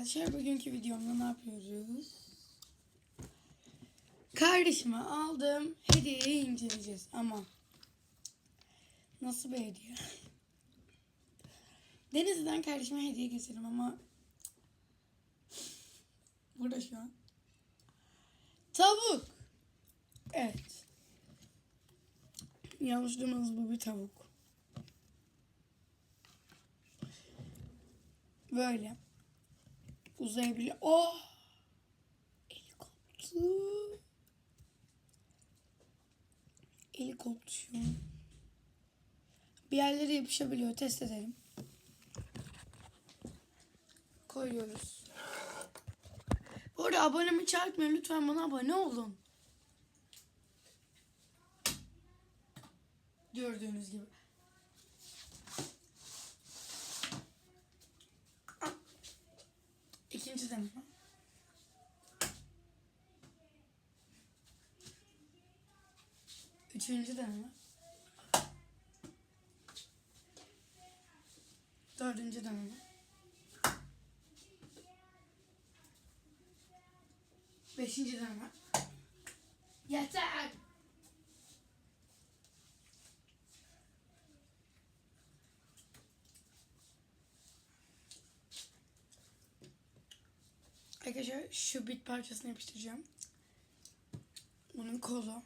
arkadaşlar bugünkü videomda ne yapıyoruz? Kardeşime aldığım hediyeyi inceleyeceğiz ama nasıl bir hediye? Denizli'den kardeşime hediye getirdim ama burada şu an. Tavuk. Evet. Yanlış duymadınız bu bir tavuk. Böyle. Uzayabiliyor. Oh! Eli koptu. Eli koptu. Bir yerlere yapışabiliyor. Test edelim. Koyuyoruz. Bu arada abonemi çarpmayın. Lütfen bana abone olun. Gördüğünüz gibi. İkinci deneme. Üçüncü deneme. Dördüncü deneme. Beşinci deneme. Yeter. Arkadaşlar şu bit parçasını yapıştıracağım. Bunun kolu.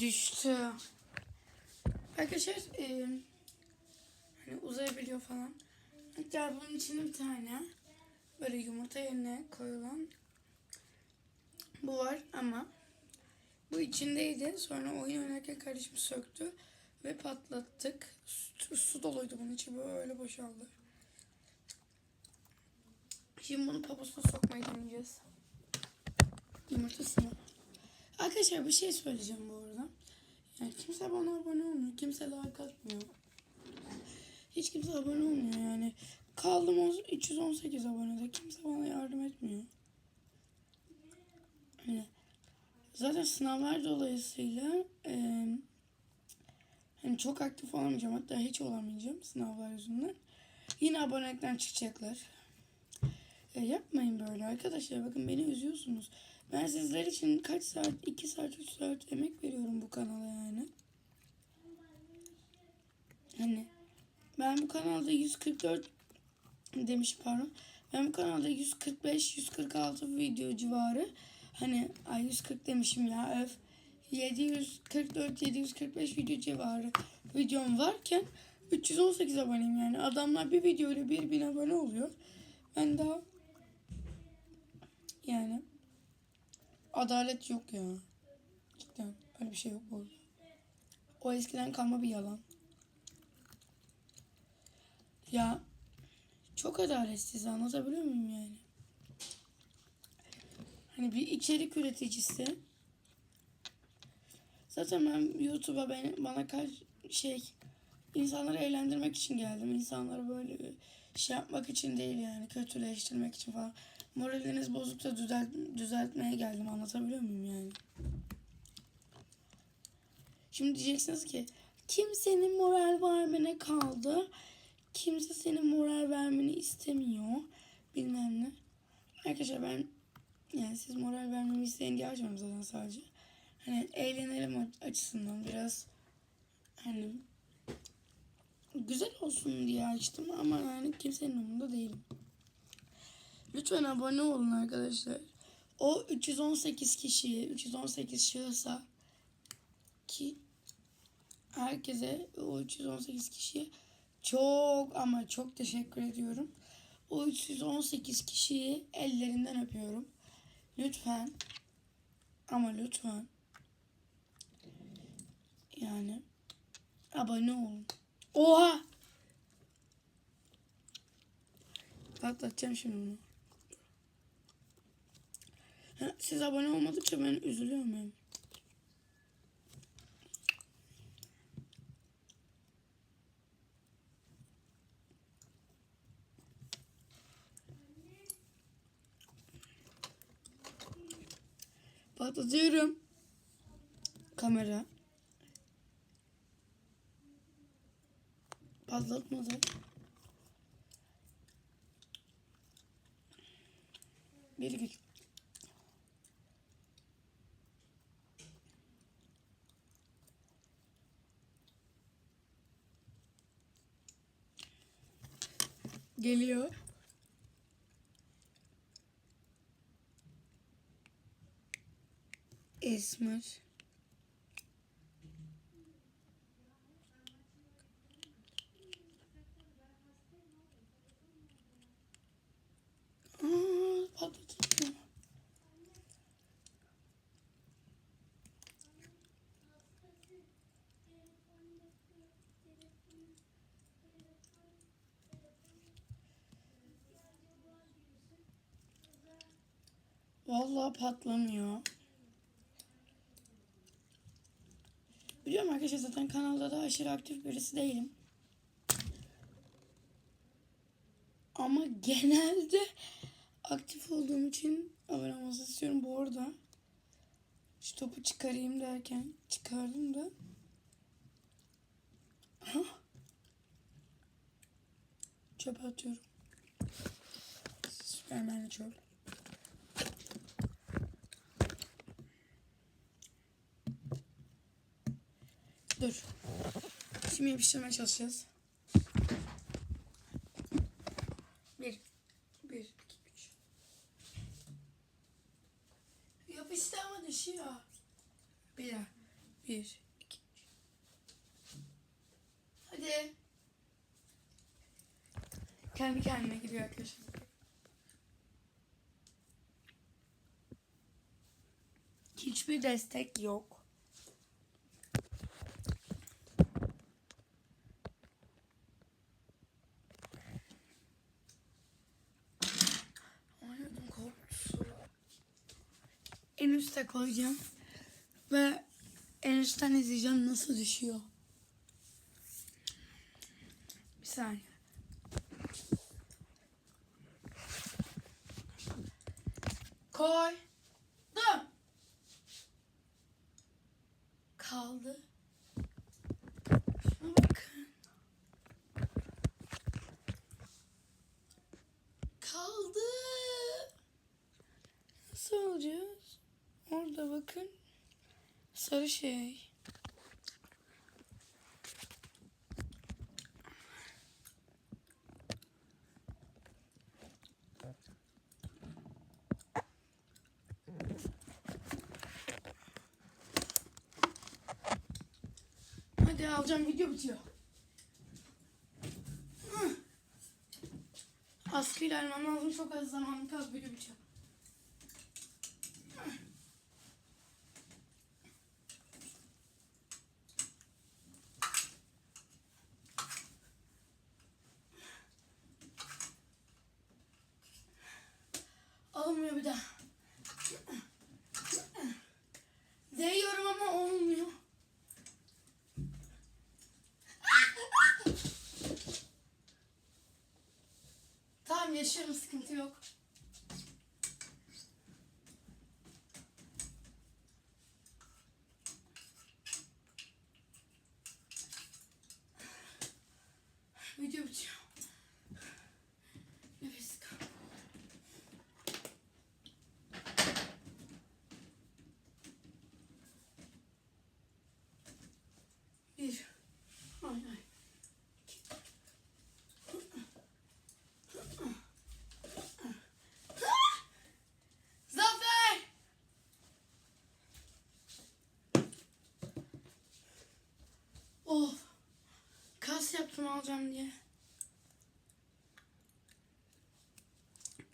Düştü. Arkadaşlar e, hani uzayabiliyor falan. Hatta bunun içinde bir tane böyle yumurta yerine koyulan bu var ama bu içindeydi. Sonra oyun oynarken kardeşim söktü ve patlattık. Su, su doluydu bunun içi böyle boşaldı. Şimdi bunu paposuna sokmayı deneyeceğiz. Yumurtasını. Arkadaşlar bir şey söyleyeceğim bu. Yani kimse bana abone olmuyor. Kimse like atmıyor. Hiç kimse abone olmuyor yani. Kaldım o 318 abonede. Kimse bana yardım etmiyor. Hani zaten sınavlar dolayısıyla e, hani çok aktif olamayacağım. Hatta hiç olamayacağım sınavlar yüzünden. Yine abonelikten çıkacaklar. E, yapmayın böyle arkadaşlar. Bakın beni üzüyorsunuz. Ben sizler için kaç saat, 2 saat, 3 saat emek veriyorum bu kanala yani. Hani ben bu kanalda 144 demiş pardon. Ben bu kanalda 145, 146 video civarı. Hani ay 140 demişim ya öf. 744, 745 video civarı videom varken 318 aboneyim yani. Adamlar bir videoyla 1000 abone oluyor. Ben daha yani adalet yok ya. Cidden öyle bir şey yok bu. O eskiden kalma bir yalan. Ya çok adaletsiz anlatabiliyor muyum yani? Hani bir içerik üreticisi zaten ben YouTube'a ben, bana kaç şey insanları eğlendirmek için geldim. İnsanları böyle şey yapmak için değil yani kötüleştirmek için falan. Moraliniz bozuksa düzelt, düzeltmeye geldim anlatabiliyor muyum yani? Şimdi diyeceksiniz ki kimsenin moral vermene kaldı. Kimse senin moral vermeni istemiyor. Bilmem ne. Arkadaşlar ben yani siz moral vermemi isteyin diye açmam zaten sadece. Hani eğlenelim açısından biraz hani güzel olsun diye açtım ama yani kimsenin umurunda değilim. Lütfen abone olun arkadaşlar. O 318 kişiye, 318 şahısa ki herkese o 318 kişiye çok ama çok teşekkür ediyorum. O 318 kişiyi ellerinden öpüyorum. Lütfen ama lütfen yani abone olun. Oha! Patlatacağım şimdi bunu. Siz abone olmadıkça ben üzülüyorum. Yani. Patlatıyorum. Kamera. Patlatmadı. Bir güç. Geliyor. Esmer. Aa, patlatıyorum. Vallahi patlamıyor. Biliyorum arkadaşlar zaten kanalda da aşırı aktif birisi değilim. Ama genelde aktif olduğum için abone istiyorum. Bu arada şu topu çıkarayım derken çıkardım da. Aha. Çöpe atıyorum. Süpermen'le çöp. Dur. Şimdi yapıştırmaya çalışacağız. Bir. Bir, iki, üç. Yapıştı ama düşüyor. Bir. Bir, iki, üç. Hadi. Kendi kendine gidiyor arkadaşlar. Hiçbir destek yok. Koyacağım. Ve en üstten izleyeceğim nasıl düşüyor. Bir saniye. Koy. Kaldı. Şuna bakın. Kaldı. Nasıl olacağız? Orada bakın. Sarı şey. Hadi alacağım video bitiyor. Askıyla almam lazım çok az zamanım kaldı video bitiyor. Olmuyor bir daha. Değiyorum ama olmuyor. Yaşıyorum sıkıntı yok. Video bitiyor. Nefes kal. Bir. Ay ay. Zafer! Of. Yaptım alacağım diye.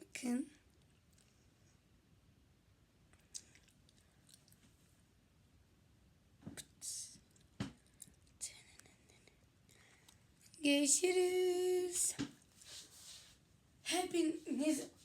Bakın. Görüşürüz. Hepiniz